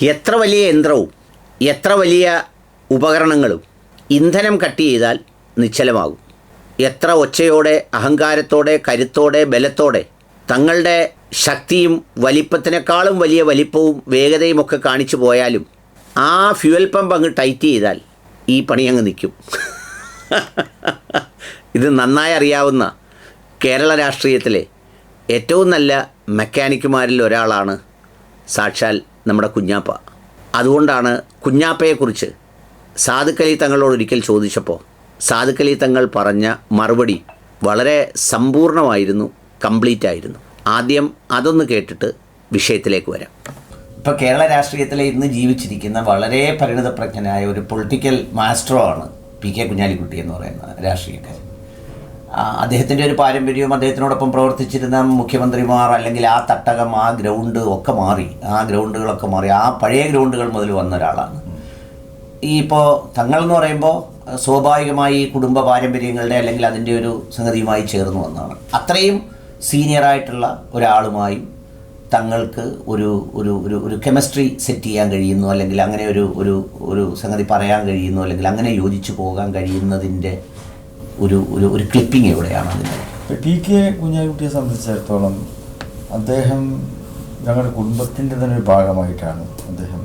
എത്ര വലിയ യന്ത്രവും എത്ര വലിയ ഉപകരണങ്ങളും ഇന്ധനം കട്ട് ചെയ്താൽ നിശ്ചലമാകും. എത്ര ഒച്ചയോടെ അഹങ്കാരത്തോടെ കരുത്തോടെ ബലത്തോടെ തങ്ങളുടെ ശക്തിയും വലിപ്പത്തിനേക്കാളും വലിയ വലിപ്പവും വേഗതയും ഒക്കെ കാണിച്ചു പോയാലും ആ ഫ്യുവൽ പമ്പ് അങ്ങ് ടൈറ്റ് ചെയ്താൽ ഈ പണി അങ്ങ് നിൽക്കും. ഇത് നന്നായി അറിയാവുന്ന കേരള രാഷ്ട്രീയത്തിലെ ഏറ്റവും നല്ല മെക്കാനിക്കുമാരിൽ ഒരാളാണ് സാക്ഷാൽ നമ്മുടെ കുഞ്ഞാപ്പ. അതുകൊണ്ടാണ് കുഞ്ഞാപ്പയെക്കുറിച്ച് സാധുക്കലി തങ്ങളോട് ഒരിക്കൽ ചോദിച്ചപ്പോൾ സാധുക്കലി തങ്ങൾ പറഞ്ഞ മറുപടി വളരെ സമ്പൂർണമായിരുന്നു കംപ്ലീറ്റ് ആയിരുന്നു ആദ്യം അതൊന്ന് കേട്ടിട്ട് വിഷയത്തിലേക്ക് വരാം. ഇപ്പോൾ കേരള രാഷ്ട്രീയത്തിലെ ഇന്ന് ജീവിച്ചിരിക്കുന്ന വളരെ പരിണിതപ്രജ്ഞനായ ഒരു പൊളിറ്റിക്കൽ മാസ്റ്ററോ ആണ് പി കെ കുഞ്ഞാലിക്കുട്ടി എന്ന് പറയുന്ന രാഷ്ട്രീയക്കാരൻ. അദ്ദേഹത്തിന്റെ ഒരു പാരമ്പര്യവും അദ്ദേഹത്തിനോടൊപ്പം പ്രവർത്തിച്ചിരുന്ന മുഖ്യമന്ത്രിമാർ അല്ലെങ്കിൽ ആ തട്ടകം ആ ഗ്രൗണ്ട് ഒക്കെ മാറി. ആ ഗ്രൗണ്ടുകളൊക്കെ മാറി. ആ പഴയ ഗ്രൗണ്ടുകൾ മുതൽ വന്ന ഒരാളാണ്. ഈ ഇപ്പോൾ തങ്ങൾ എന്ന് പറയുമ്പോൾ സ്വാഭാവികമായി കുടുംബ പാരമ്പര്യങ്ങളുടെ അല്ലെങ്കിൽ അതിന്റെ ഒരു സംഗതിയുമായി ചേർന്ന് വന്നതാണ്. അത്രയും സീനിയറായിട്ടുള്ള ഒരാളുമായും തങ്ങൾക്ക് ഒരു ഒരു ഒരു ഒരു കെമിസ്ട്രി സെറ്റ് ചെയ്യാൻ കഴിയുന്നു അല്ലെങ്കിൽ അങ്ങനെ ഒരു ഒരു ഒരു സംഗതി പറയാൻ കഴിയുന്നു അല്ലെങ്കിൽ അങ്ങനെ യോജിച്ചു പോകാൻ കഴിയുന്നതിന്റെ ഒരു ഒരു ഒരു ക്ലിപ്പിംഗ് എവിടെയാണ് അതിന്റെ? ടി കെ കുഞ്ഞാലിക്കുട്ടിയെ സംബന്ധിച്ചിടത്തോളം അദ്ദേഹം ഞങ്ങളുടെ കുടുംബത്തിന്റെ തന്നെ ഒരു ഭാഗമായിട്ടാണ് അദ്ദേഹം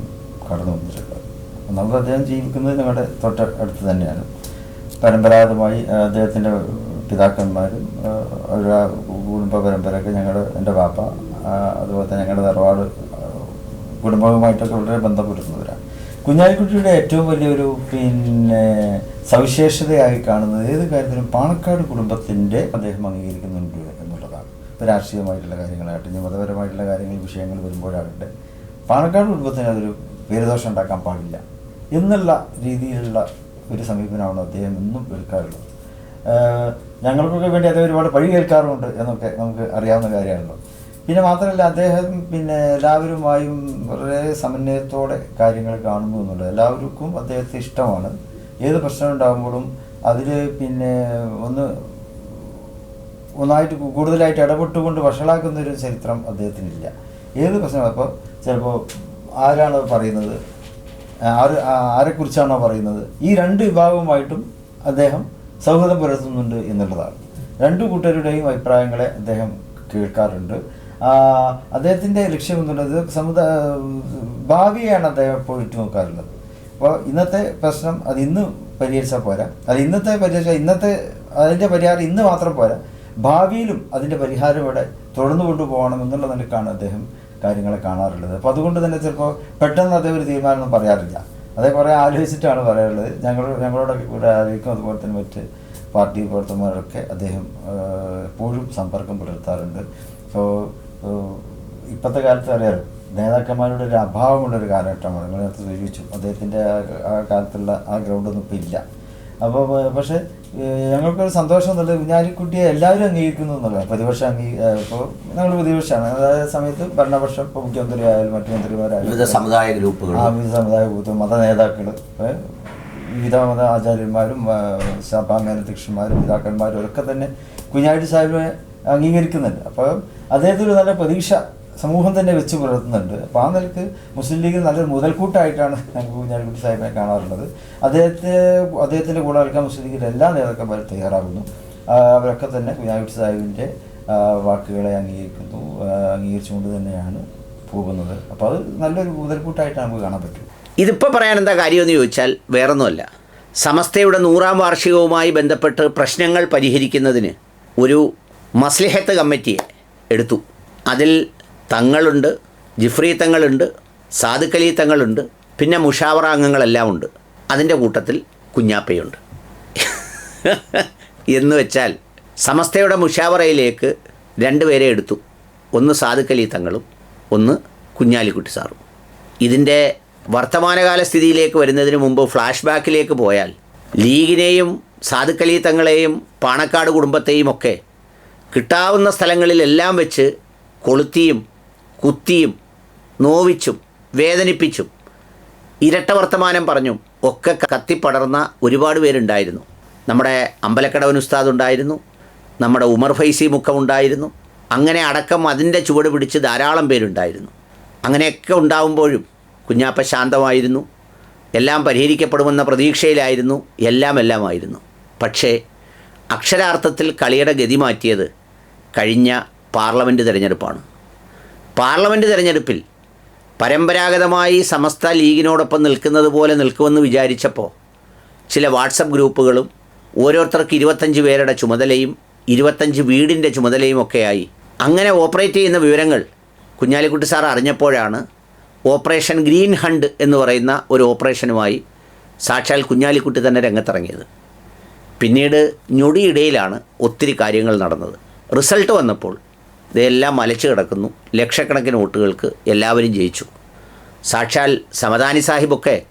കടന്നു വന്നിട്ടുള്ളത്. ഒന്നാമത് അദ്ദേഹം ജീവിക്കുന്നത് ഞങ്ങളുടെ തൊട്ട അടുത്ത് തന്നെയാണ്. പരമ്പരാഗതമായി അദ്ദേഹത്തിന്റെ പിതാക്കന്മാരും അവരുടെ കുടുംബ പരമ്പരയൊക്കെ ഞങ്ങളുടെ എന്റെ പാപ്പ അതുപോലെ തന്നെ ഞങ്ങളുടെ തറവാട് കുടുംബവുമായിട്ടൊക്കെ വളരെ ബന്ധപ്പെടുന്നവരാണ് കുഞ്ഞാലിക്കുട്ടിയുടെ ഏറ്റവും വലിയൊരു പിന്നെ സവിശേഷതയായി കാണുന്നത് ഏത് കാര്യത്തിലും പാണക്കാട് കുടുംബത്തിന്റെ അദ്ദേഹം അംഗീകരിക്കുന്നുണ്ട് എന്നുള്ളതാണ്. രാഷ്ട്രീയമായിട്ടുള്ള കാര്യങ്ങളാകട്ടെ മതപരമായിട്ടുള്ള കാര്യങ്ങൾ വിഷയങ്ങൾ വരുമ്പോഴാകട്ടെ പാണക്കാട് കുടുംബത്തിന് അതൊരു പേരുദോഷം ഉണ്ടാക്കാൻ പാടില്ല എന്നുള്ള രീതിയിലുള്ള ഒരു സമീപനമാണ് അദ്ദേഹം എന്നും എടുക്കാറുള്ളത്. ഞങ്ങൾക്കൊക്കെ വേണ്ടി അദ്ദേഹം ഒരുപാട് പഴി കേൾക്കാറുമുണ്ട് എന്നൊക്കെ നമുക്ക് അറിയാവുന്ന കാര്യമാണല്ലോ. പിന്നെ മാത്രമല്ല അദ്ദേഹം പിന്നെ എല്ലാവരുമായും വളരെ സമന്വയത്തോടെ കാര്യങ്ങൾ കാണുന്നു എന്നുള്ളത് എല്ലാവർക്കും അദ്ദേഹത്തെ ഇഷ്ടമാണ്. ഏത് പ്രശ്നം ഉണ്ടാകുമ്പോഴും അതിൽ പിന്നെ ഒന്ന് ഒന്നായിട്ട് കൂടുതലായിട്ട് ഇടപെട്ടുകൊണ്ട് വഷളാക്കുന്ന ഒരു ചരിത്രം അദ്ദേഹത്തിനില്ല. ഏത് പ്രശ്നം അപ്പോൾ ചിലപ്പോൾ ആരാണോ പറയുന്നത്? ആര് ആരെക്കുറിച്ചാണോ പറയുന്നത്? ഈ രണ്ട് വിഭാഗവുമായിട്ടും അദ്ദേഹം സൗഹൃദം പുലർത്തുന്നുണ്ട് എന്നുള്ളതാണ്. രണ്ടു കൂട്ടരുടെയും അഭിപ്രായങ്ങളെ അദ്ദേഹം കേൾക്കാറുണ്ട്. അദ്ദേഹത്തിന്റെ ലക്ഷ്യം എന്നുള്ളത് സമുദായ ഭാവിയാണ് അദ്ദേഹം ഇപ്പോൾ ഇട്ടു നോക്കാറുള്ളത് അപ്പോൾ ഇന്നത്തെ പ്രശ്നം അത് ഇന്ന് പരിഹരിച്ചാൽ പോരാ. അത് ഇന്നത്തെ പരിഹരിച്ചാൽ ഇന്നത്തെ അതിന്റെ പരിഹാരം ഇന്ന് മാത്രം പോരാ. ഭാവിയിലും അതിന്റെ പരിഹാരം ഇവിടെ തുടർന്നു കൊണ്ടുപോകണം എന്നുള്ള നിലക്കാണ് അദ്ദേഹം കാര്യങ്ങളെ കാണാറുള്ളത്. അപ്പോൾ അതുകൊണ്ട് തന്നെ ചിലപ്പോൾ പെട്ടെന്ന് അദ്ദേഹം ഒരു തീരുമാനമൊന്നും പറയാറില്ല. അതേ കുറേ ആലോചിച്ചിട്ടാണ് പറയാറുള്ളത്. ഞങ്ങൾ ഞങ്ങളോടൊക്കെ കൂടെ ആലോചിക്കും അതുപോലെ തന്നെ മറ്റ് പാർട്ടി പ്രവർത്തകന്മാരൊക്കെ അദ്ദേഹം എപ്പോഴും സമ്പർക്കം പുലർത്താറുണ്ട്. അപ്പോൾ ഇപ്പോഴത്തെ കാലത്ത് അറിയാലോ നേതാക്കന്മാരുടെ ഒരു അഭാവമുള്ള ഒരു കാലഘട്ടമാണ്. നിങ്ങൾ നേരത്തെ സൂചിപ്പിച്ചു അദ്ദേഹത്തിന്റെ ആ- കാലത്തുള്ള ആ ഗ്രൗണ്ടൊന്നും ഇപ്പം ഇല്ല. അപ്പോൾ പക്ഷേ ഞങ്ങൾക്കൊരു സന്തോഷം എന്നുള്ളത് കുഞ്ഞാലിക്കുട്ടിയെ എല്ലാവരും അംഗീകരിക്കുന്നു എന്നുള്ളത് പ്രതിപക്ഷം അംഗീ ഇപ്പോൾ ഞങ്ങൾ പ്രതിപക്ഷമാണ്. അതായത് സമയത്ത് ഭരണപക്ഷം ഇപ്പോൾ മുഖ്യമന്ത്രി ആയാലും മറ്റു മന്ത്രിമാരായാലും വിവിധ സമുദായ ഗ്രൂപ്പുകൾ ആ വിവിധ സമുദായ ഗ്രൂപ്പ് മത നേതാക്കൾ വിവിധ മത ആചാര്യന്മാരും സഭാ മേലധ്യക്ഷന്മാരും പിതാക്കന്മാരും ഒക്കെ തന്നെ കുഞ്ഞാലി സാഹിബിനെ അംഗീകരിക്കുന്നുണ്ട്. അപ്പോൾ അദ്ദേഹത്തിന് നല്ല പ്രതീക്ഷ സമൂഹം തന്നെ വെച്ച് പുലർത്തുന്നുണ്ട്. അപ്പോൾ ആ നിലയ്ക്ക് മുസ്ലിം ലീഗ് നല്ലൊരു മുതൽക്കൂട്ടായിട്ടാണ് കുഞ്ഞാലിക്കുട്ടി സാഹിബിനെ കാണാറുള്ളത്. അദ്ദേഹത്തെ അദ്ദേഹത്തിന്റെ കൂടെ കളിക്കാൻ മുസ്ലിം ലീഗിന്റെ എല്ലാ നേതാക്കന്മാരും തയ്യാറാകുന്നു. അവരൊക്കെ തന്നെ കുഞ്ഞാലിക്കുട്ടി സാഹിബിന്റെ വാക്കുകളെ അംഗീകരിക്കുന്നു അംഗീകരിച്ചുകൊണ്ട് തന്നെയാണ് പോകുന്നത്. അപ്പോൾ അത് നല്ലൊരു മുതൽക്കൂട്ടായിട്ട് നമുക്ക് കാണാൻ പറ്റും. ഇതിപ്പോൾ പറയാൻ എന്താ കാര്യമെന്ന് ചോദിച്ചാൽ വേറൊന്നുമല്ല. സമസ്തയുടെ നൂറാം വാർഷികവുമായി ബന്ധപ്പെട്ട് പ്രശ്നങ്ങൾ പരിഹരിക്കുന്നതിന് ഒരു മസ്ലിഹത്ത് കമ്മിറ്റിയെ എടുത്തു. അതിൽ തങ്ങളുണ്ട് ജിഫ്രി തങ്ങളുണ്ട് സാധുക്കലി തങ്ങളുണ്ട് പിന്നെ മുഷാവറ അംഗങ്ങളെല്ലാം ഉണ്ട്. അതിന്റെ കൂട്ടത്തിൽ കുഞ്ഞാപ്പയുണ്ട്. എന്ന് വെച്ചാൽ സമസ്തയുടെ മുഷാവറയിലേക്ക് രണ്ടുപേരെ എടുത്തു. ഒന്ന് സാധുക്കലി തങ്ങളും ഒന്ന് കുഞ്ഞാലിക്കുട്ടി സാറും. ഇതിന്റെ വർത്തമാനകാല സ്ഥിതിയിലേക്ക് വരുന്നതിന് മുമ്പ് ഫ്ലാഷ് ബാക്കിലേക്ക് പോയാൽ ലീഗിനെയും സാധുക്കലി തങ്ങളെയും പാണക്കാട് കുടുംബത്തെയും ഒക്കെ കിട്ടാവുന്ന സ്ഥലങ്ങളിലെല്ലാം വെച്ച് കൊളുത്തിയും കുത്തിയും നോവിച്ചും വേദനിപ്പിച്ചും ഇരട്ട വർത്തമാനം പറഞ്ഞും ഒക്കെ കത്തിപ്പടർന്ന ഒരുപാട് പേരുണ്ടായിരുന്നു. നമ്മുടെ അമ്പലക്കടവൻ ഉസ്താദ് ഉണ്ടായിരുന്നു. നമ്മുടെ ഉമർ ഫൈസി മുഖം ഉണ്ടായിരുന്നു. അങ്ങനെ അടക്കം അതിന്റെ ചുവട് പിടിച്ച് ധാരാളം പേരുണ്ടായിരുന്നു. അങ്ങനെയൊക്കെ ഉണ്ടാവുമ്പോഴും കുഞ്ഞാപ്പ ശാന്തമായിരുന്നു. എല്ലാം പരിഹരിക്കപ്പെടുമെന്ന പ്രതീക്ഷയിലായിരുന്നു. എല്ലാം എല്ലാമായിരുന്നു പക്ഷേ അക്ഷരാർത്ഥത്തിൽ കളിയുടെ ഗതി മാറ്റിയത് കഴിഞ്ഞ പാർലമെന്റ് തിരഞ്ഞെടുപ്പാണ്. പാർലമെന്റ് തിരഞ്ഞെടുപ്പിൽ പരമ്പരാഗതമായി സമസ്ത ലീഗിനോടൊപ്പം നിൽക്കുന്നത് പോലെ നിൽക്കുമെന്ന് വിചാരിച്ചപ്പോൾ ചില വാട്സപ്പ് ഗ്രൂപ്പുകളും ഓരോരുത്തർക്ക് ഇരുപത്തഞ്ച് പേരുടെ ചുമതലയും ഇരുപത്തഞ്ച് വീടിന്റെ ചുമതലയും ഒക്കെയായി. അങ്ങനെ ഓപ്പറേറ്റ് ചെയ്യുന്ന വിവരങ്ങൾ കുഞ്ഞാലിക്കുട്ടി സാർ അറിഞ്ഞപ്പോഴാണ് ഓപ്പറേഷൻ ഗ്രീൻ ഹണ്ട് എന്ന് പറയുന്ന ഒരു ഓപ്പറേഷനുമായി സാക്ഷാൽ കുഞ്ഞാലിക്കുട്ടി തന്നെ രംഗത്തിറങ്ങിയത്. പിന്നീട് ഞൊടിയിടയിലാണ് ഒത്തിരി കാര്യങ്ങൾ നടന്നത്. റിസൾട്ട് വന്നപ്പോൾ ഇതെല്ലാം മലച്ചു കിടക്കുന്നു. ലക്ഷക്കണക്കിന് വോട്ടുകൾക്ക് എല്ലാവരും ജയിച്ചു. സാക്ഷാൽ സമദാനി സാഹിബൊക്കെ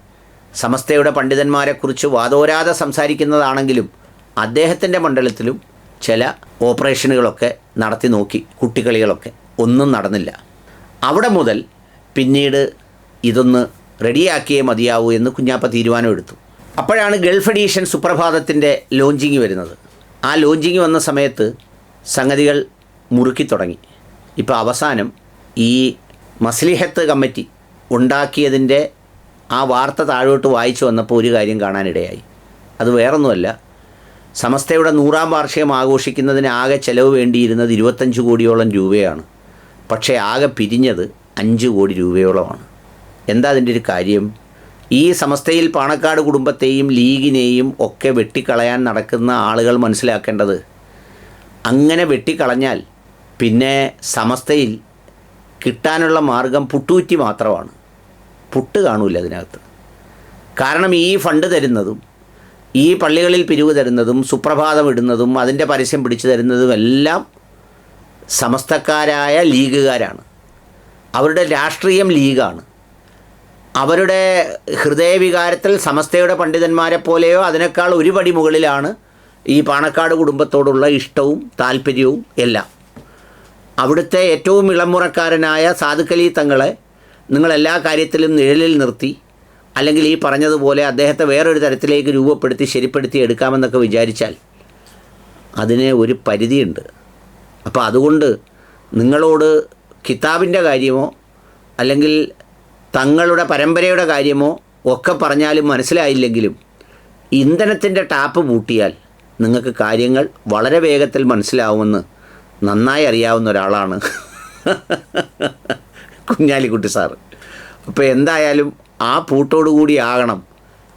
സമസ്തയുടെ പണ്ഡിതന്മാരെക്കുറിച്ച് വാദോരാതെ സംസാരിക്കുന്നതാണെങ്കിലും അദ്ദേഹത്തിന്റെ മണ്ഡലത്തിലും ചില ഓപ്പറേഷനുകളൊക്കെ നടത്തി നോക്കി കുട്ടികളികളൊക്കെ. ഒന്നും നടന്നില്ല. അവിടെ മുതൽ പിന്നീട് ഇതൊന്ന് റെഡിയാക്കിയേ മതിയാവൂ എന്ന് കുഞ്ഞാപ്പ തീരുമാനമെടുത്തു. അപ്പോഴാണ് ഗൾഫ് എഡീഷൻ സുപ്രഭാതത്തിന്റെ ലോഞ്ചിങ് വരുന്നത്. ആ ലോഞ്ചിങ് വന്ന സമയത്ത് സംഗതികൾ മുറുക്കി തുടങ്ങി. ഇപ്പോൾ അവസാനം ഈ മസ്ലിഹത്ത് കമ്മിറ്റി ഉണ്ടാക്കിയതിന്റെ ആ വാർത്ത താഴോട്ട് വായിച്ചു വന്നപ്പോൾ ഒരു കാര്യം കാണാനിടയായി. അത് വേറൊന്നുമല്ല സമസ്തയുടെ നൂറാം വാർഷികം ആഘോഷിക്കുന്നതിന് ആകെ ചെലവ് വേണ്ടിയിരുന്നത് ഇരുപത്തഞ്ച് കോടിയോളം രൂപയാണ്. പക്ഷേ ആകെ പിരിഞ്ഞത് അഞ്ച് കോടി രൂപയോളമാണ്. എന്താ അതിന്റെ ഒരു കാര്യം? ഈ സമസ്തയിൽ പാണക്കാട് കുടുംബത്തെയും ലീഗിനെയും ഒക്കെ വെട്ടിക്കളയാൻ നടക്കുന്ന ആളുകൾ മനസ്സിലാക്കേണ്ടത് അങ്ങനെ വെട്ടിക്കളഞ്ഞാൽ പിന്നെ സമസ്തയിൽ കിട്ടാനുള്ള മാർഗം പുട്ടൂറ്റി മാത്രമാണ്. പുട്ട് കാണൂല അതിനകത്ത്. കാരണം ഈ ഫണ്ട് തരുന്നതും ഈ പള്ളികളിൽ പിരിവ് തരുന്നതും സുപ്രഭാതം ഇടുന്നതും അതിന്റെ പരസ്യം പിടിച്ചു തരുന്നതും എല്ലാം സമസ്തക്കാരായ ലീഗുകാരാണ്. അവരുടെ രാഷ്ട്രീയം ലീഗാണ്. അവരുടെ ഹൃദയവികാരത്തിൽ സമസ്തയുടെ പണ്ഡിതന്മാരെ പോലെയോ അതിനേക്കാൾ ഒരുപടി മുകളിലാണ് ഈ പാണക്കാട് കുടുംബത്തോടുള്ള ഇഷ്ടവും താല്പര്യവും എല്ലാം. അവിടുത്തെ ഏറ്റവും ഇളമുറക്കാരനായ സാധുക്കലി തങ്ങളെ നിങ്ങൾ എല്ലാ കാര്യത്തിലും നിഴലിൽ നിർത്തി അല്ലെങ്കിൽ ഈ പറഞ്ഞതുപോലെ അദ്ദേഹത്തെ വേറൊരു തരത്തിലേക്ക് രൂപപ്പെടുത്തി ശരിപ്പെടുത്തി എടുക്കാമെന്നൊക്കെ വിചാരിച്ചാൽ അതിന് ഒരു പരിധിയുണ്ട്. അപ്പോൾ അതുകൊണ്ട് നിങ്ങളോട് കിതാബിന്റെ കാര്യമോ അല്ലെങ്കിൽ തങ്ങളുടെ പരമ്പരയുടെ കാര്യമോ ഒക്കെ പറഞ്ഞാലും മനസ്സിലായില്ലെങ്കിലും ഇന്ധനത്തിന്റെ ടാപ്പ് പൂട്ടിയാൽ നിങ്ങൾക്ക് കാര്യങ്ങൾ വളരെ വേഗത്തിൽ മനസ്സിലാവുമെന്ന് നന്നായി അറിയാവുന്ന ഒരാളാണ് കുഞ്ഞാലിക്കുട്ടി സാറ് അപ്പോൾ എന്തായാലും ആ പൂട്ടോടുകൂടി ആകണം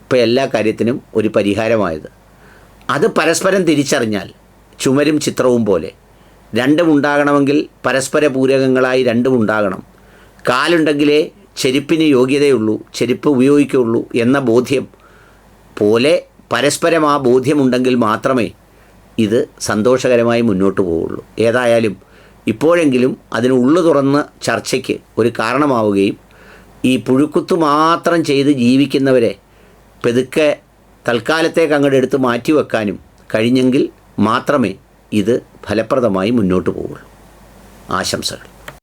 ഇപ്പോൾ എല്ലാ കാര്യത്തിനും ഒരു പരിഹാരമായത്. അത് പരസ്പരം തിരിച്ചറിഞ്ഞാൽ ചുമരും ചിത്രവും പോലെ രണ്ടും ഉണ്ടാകണമെങ്കിൽ പരസ്പര പൂരകങ്ങളായി രണ്ടും ഉണ്ടാകണം. കാലുണ്ടെങ്കിലേ ചെരുപ്പിന് യോഗ്യതയുള്ളൂ ചെരുപ്പ് ഉപയോഗിക്കുള്ളൂ എന്ന ബോധ്യം പോലെ പരസ്പരം ആ ബോധ്യമുണ്ടെങ്കിൽ മാത്രമേ ഇത് സന്തോഷകരമായി മുന്നോട്ട് പോവുള്ളൂ. ഏതായാലും ഇപ്പോഴെങ്കിലും അതിന് ഉള്ളു തുറന്ന ചർച്ചയ്ക്ക് ഒരു കാരണമാവുകയും ഈ പുഴുക്കുത്തു മാത്രം ചെയ്ത് ജീവിക്കുന്നവരെ പെതുക്കെ തൽക്കാലത്തേക്ക് അങ്ങോട്ട് എടുത്ത് മാറ്റിവെക്കാനും കഴിഞ്ഞെങ്കിൽ മാത്രമേ ഇത് ഫലപ്രദമായി മുന്നോട്ട് പോവുള്ളൂ. ആശംസകൾ.